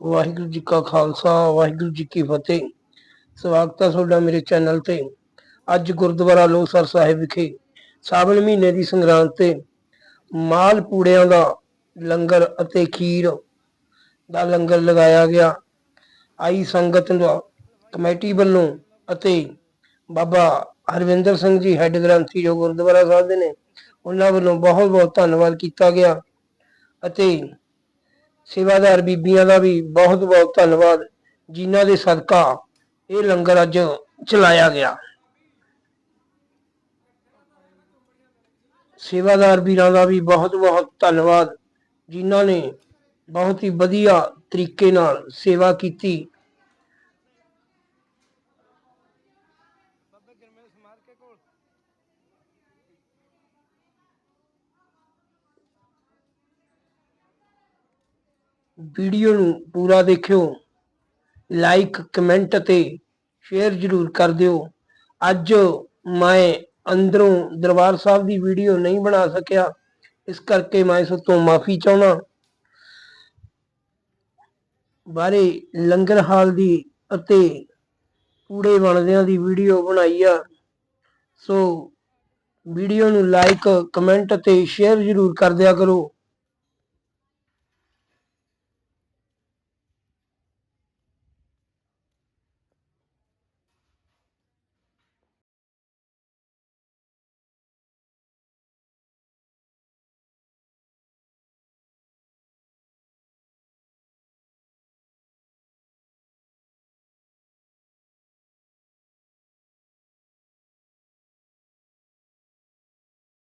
ਵਾਹਿਗੁਰੂ ਜੀ ਕਾ ਖਾਲਸਾ, ਵਾਹਿਗੁਰੂ ਜੀ ਕੀ ਫਤਿਹ। ਸਵਾਗਤ ਹੈ ਤੁਹਾਡਾ ਮੇਰੇ ਚੈਨਲ ਤੇ। ਅੱਜ ਗੁਰਦੁਆਰਾ ਲੋਸਰ ਸਾਹਿਬ ਵਿਖੇ ਸਾਵਣ ਮਹੀਨੇ ਦੀ ਸੰਗਰਾਂਦ ਤੇ ਮਾਲ ਪੂੜਿਆਂ ਦਾ ਲੰਗਰ ਅਤੇ ਖੀਰ ਦਾ ਲੰਗਰ ਲਗਾਇਆ ਗਿਆ। ਆਈ ਸੰਗਤ ਦਾ ਕਮੇਟੀ ਵੱਲੋਂ ਅਤੇ ਬਾਬਾ ਹਰਵਿੰਦਰ ਸਿੰਘ ਜੀ ਹੈੱਡ ਗ੍ਰੰਥੀ ਜੋ ਗੁਰਦੁਆਰਾ ਸਾਹਿਬ ਦੇ ਨੇ, ਉਹਨਾਂ ਵੱਲੋਂ ਬਹੁਤ ਬਹੁਤ ਧੰਨਵਾਦ ਕੀਤਾ ਗਿਆ ਅਤੇ ਸੇਵਾਦਾਰ ਬੀਬੀਆਂ ਦਾ ਵੀ ਬਹੁਤ ਬਹੁਤ ਧੰਨਵਾਦ, ਜਿਨ੍ਹਾਂ ਦੇ ਸਦਕਾ ਇਹ ਲੰਗਰ ਅੱਜ ਚਲਾਇਆ ਗਿਆ। ਸੇਵਾਦਾਰ ਵੀਰਾਂ ਦਾ ਵੀ ਬਹੁਤ ਬਹੁਤ ਧੰਨਵਾਦ, ਜਿਨ੍ਹਾਂ ਨੇ ਬਹੁਤ ਹੀ ਵਧੀਆ ਤਰੀਕੇ ਨਾਲ ਸੇਵਾ ਕੀਤੀ। ਵੀਡੀਓ ਨੂੰ ਪੂਰਾ ਦੇਖਿਓ ਲਾਈਕ ਕਮੈਂਟ ਅਤੇ ਸ਼ੇਅਰ ਜ਼ਰੂਰ ਕਰ ਦਿਓ। ਅੱਜ ਮੈਂ ਅੰਦਰੋਂ ਦਰਬਾਰ ਸਾਹਿਬ ਦੀ ਵੀਡੀਓ ਨਹੀਂ ਬਣਾ ਸਕਿਆ, ਇਸ ਕਰਕੇ ਮੈਂ ਇਸ ਤੋਂ ਮਾਫੀ ਚਾਹਣਾ ਬਾਰੇ ਲੰਗਰ ਹਾਲ ਦੀ ਅਤੇ ਪੂੜੇ ਬਣਦਿਆਂ ਦੀ ਵੀਡੀਓ ਬਣਾਈ ਆ। ਸੋ ਵੀਡੀਓ ਨੂੰ ਲਾਈਕ ਕਮੈਂਟ ਅਤੇ ਸ਼ੇਅਰ ਜ਼ਰੂਰ ਕਰ ਦਿਆ ਕਰੋ।